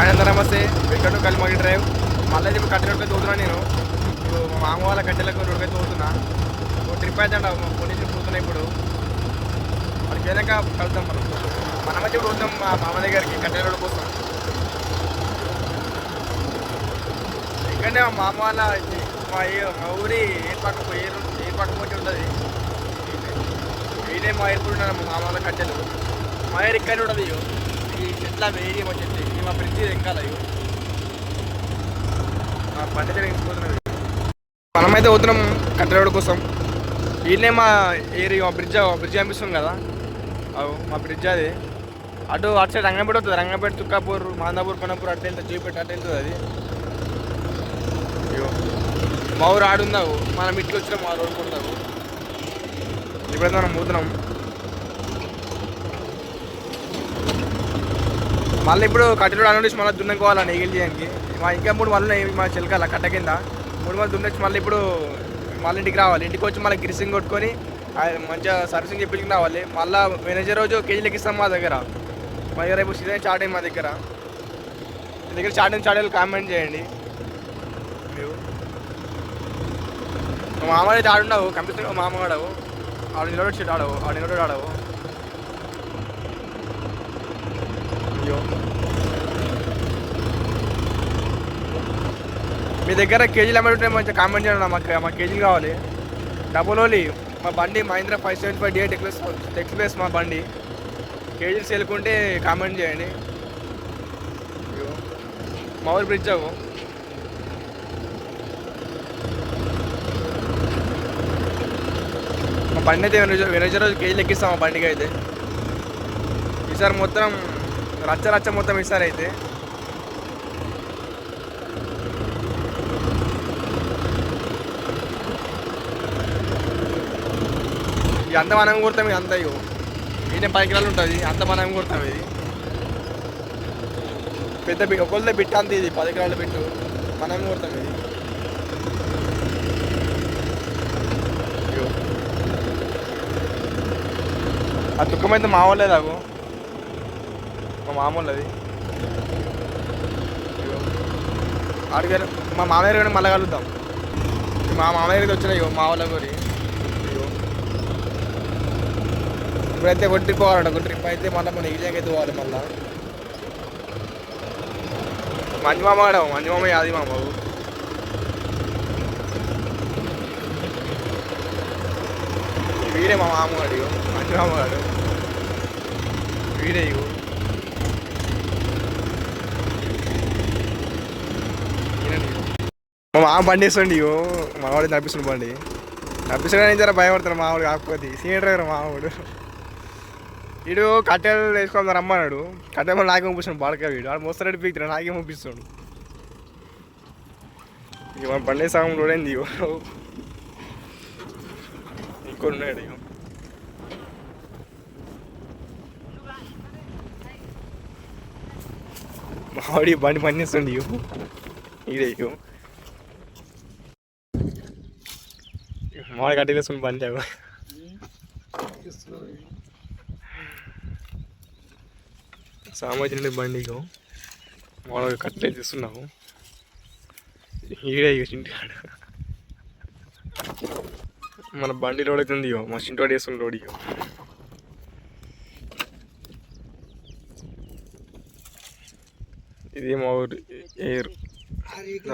ఆయన నమస్తే. Welcome to కలిమగి డ్రైవ్. మళ్ళీ ఇప్పుడు కట్టెలకి తోతున్నాను నేను. ఇప్పుడు మా మామ వాళ్ళ కట్టెలకు రోడ్డుకైతే తోతున్నా ఓ ట్రిప్ అయితే పోలీసులు పోతున్నాయి ఇప్పుడు. మనకి ఏదాక కలుద్దాం మనం. మనం అయితే ఇప్పుడు వద్దాం మా మామ దగ్గరికి కట్టెల రోడ్డు కోసం ఎందుకంటే మా మామ వాళ్ళ ఇది మా ఏ- మా ఊరి ఏర్పాటు ఏరు ఏర్పాటు పోటీ ఉంటుంది. వీడే మా ఏర్పాటు ఉన్నారు మా మామ వాళ్ళ కట్టెలు. మా ఏరు ఇక్కడ ఉండదు ఈ చెట్ల వేయి మా చెట్టు. ఇది మా బ్రిడ్జి ఎక్కాలి మా బండి జరిగిపోతున్నాయి మనమైతే పోతున్నాం కట్టెలోడు కోసం. ఈయనే మా ఏరియా మా బ్రిడ్జ్ బ్రిడ్జ్ కనిపిస్తుంది కదా? అవు మా బ్రిడ్జ్ అది. అటు అటు సైడ్ రంగంపేట వస్తుంది రంగంపేట తుక్కాపూర్ మాందాపూర్ కొనపూర్ అటు వెళ్తుంది చూపెట్టి అటు వెళ్తుంది అది. అయ్యో మా ఊరు ఆడుందావు మనం ఇట్లా వచ్చినాం మా రోడ్ కొడతావు ఇప్పుడైతే మనం పోతున్నాం. మళ్ళీ ఇప్పుడు కట్టెలు అనుడిచి మళ్ళీ దున్నుకోవాలని నెగిలి చేయడానికి? మా ఇంకా మూడు మళ్ళీ ఉన్నాయి మా చిలకాల కట్ట కింద. మూడు మళ్ళీ దున్నొచ్చి మళ్ళీ ఇప్పుడు మళ్ళీ ఇంటికి రావాలి. ఇంటికి వచ్చి మళ్ళీ గిరిసింగ్ కొట్టుకొని మంచిగా సర్వీసింగ్ చెప్పించుకుని రావాలి. మళ్ళీ మేనేజర్ రోజు కేజీ లెక్కిస్తాం మా దగ్గర. మా దగ్గర రేపు సీజన్ స్టార్ట్ అయింది మా దగ్గర. మీ దగ్గర స్టార్ట్ అయిన స్టార్ట్ కామెంట్ చేయండి. మీరు. మా మామ అయితే కంప్యూటర్ మా మామ ఆడవు. ఆడు నిలబడి షీట్ ఆడవు ఆడు నిలబడి ఆడవు. అయ్యో. మీ దగ్గర కేజీలు అమ్మాయి ఉంటే మంచిగా కామెంట్ చేయండి మాకు మా కేజీలు కావాలి. డబుల్ ఓలీ. మా బండి మహీంద్రా ఫైవ్ సెవెంటీ ఫైవ్ డిఎట్ టెక్స్ ఎక్స్ప్రెస్ మా బండి. కేజీలు సేలుకుంటే కామెంట్ చేయండి. మౌర్ మా బ్రిడ్జ్ అవు మా బండి అయితే వెనజ- వెనజ రోజు కేజీలు ఎక్కిస్తాం మా బండికి అయితే ఈసారి మొత్తం రచ్చ రచ్చ మొత్తం ఇస్తారు అయితే ఇది అంత మనం కొడతాం ఇది అంత ఇగో. ఈయన పది కిలోలు ఉంటుంది అంత మనం కొడతాం ఇది. పెద్ద బి ఒకళ్ళ బిట్ అంత ఇది పది కిలోల బిట్టు. మనం కొడతాం ఇది. అది ఆ దుఃఖం అయితే మా వాళ్ళే మా మామూలది ఆడికి మా మామయ్య గారిని మళ్ళీ కలుద్దాం. మా మామయ్యకి గారికి వచ్చినాయి మా వాళ్ళ గురి. ఇప్పుడైతే ఒక ట్రిప్ పోవాలంట. ఒక ట్రిప్ అయితే మళ్ళీ మన ఈజీగా అయితే పోవాలి మళ్ళీ. మంచి మామ కాడ మంచి మామ అది మామ బాబు వీడే మా మామగాడు ఇగో. మంజు మామగాడు వీడే ఇగో ఈయనండి ఇగో. బాగా బండి వేస్తుండి ఇగో. మా బండి. నడిపిస్తాడని జర భయపడతాడు మావాడు కాకపోతే. సీనియర్ డ్రైవర్ మావాడు వీడు. కట్టెలు వేసుకోవాలి రమ్మన్నాడు. కట్టెలు నాకే పంపిస్తున్నాడు బాడక వీడు. వాడు మోస్తాడు పీకుతాడు నాకే పంపిస్తున్నాడు. ఇక మన బండి సాగం చూడండి ఇగో. ఉన్నాడు మావాడి బండి పని చేస్తుండి ఇగో. ఇదే మామిడి కట్టి తీసుకుని పని బండి సామాజిక బండి మామిడి మామూలుగా తీసుకున్నాము. ఈడే ఇక మన బండి రోడ్ అవుతుంది ఇగో? మా చింటాడు వేసుకుని రోడ్ ఇగో. ఇది మా ఊరు ఏరు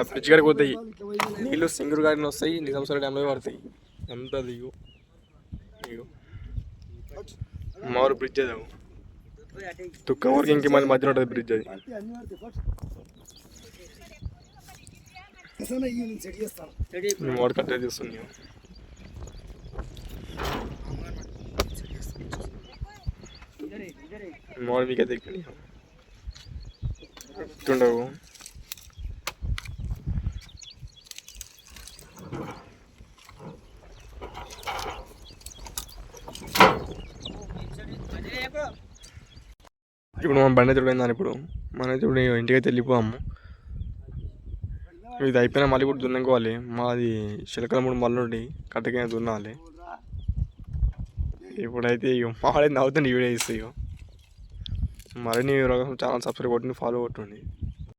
ఫ్రిడ్జ్ కాడికి పోతాయి నీళ్ళు సింగర్ గాడిని వస్తాయి నిజాంసారి డ్యామ్లో పడతాయి. ఎంత ఇగో ఇగో మా ఊరు బ్రిడ్జ్ అది. అగో. తుక్క ఊరికి ఇంక మంది మధ్యలో ఉంటుంది బ్రిడ్జ్ అది. మేము వాడు కట్టే తీస్తుంది మామిడి మీకు అయితే ఉండవు ఇప్పుడు మన బండి చూడైందని ఇప్పుడు. మన ఇప్పుడు ఇంటికైతే వెళ్ళిపోయాము. ఇది అయిపోయినా మళ్ళీ కూడా దున్నుకోవాలి మాది చిలకల మూడు మళ్ళీ కట్టకైనా దున్నాలి. ఇప్పుడైతే ఇక మాడే నవ్వుతుంది వీడియో ఇస్తాయి మరిన్ని చాలా సబ్స్క్రైబ్ కొట్టండి ఫాలో కొట్టండి.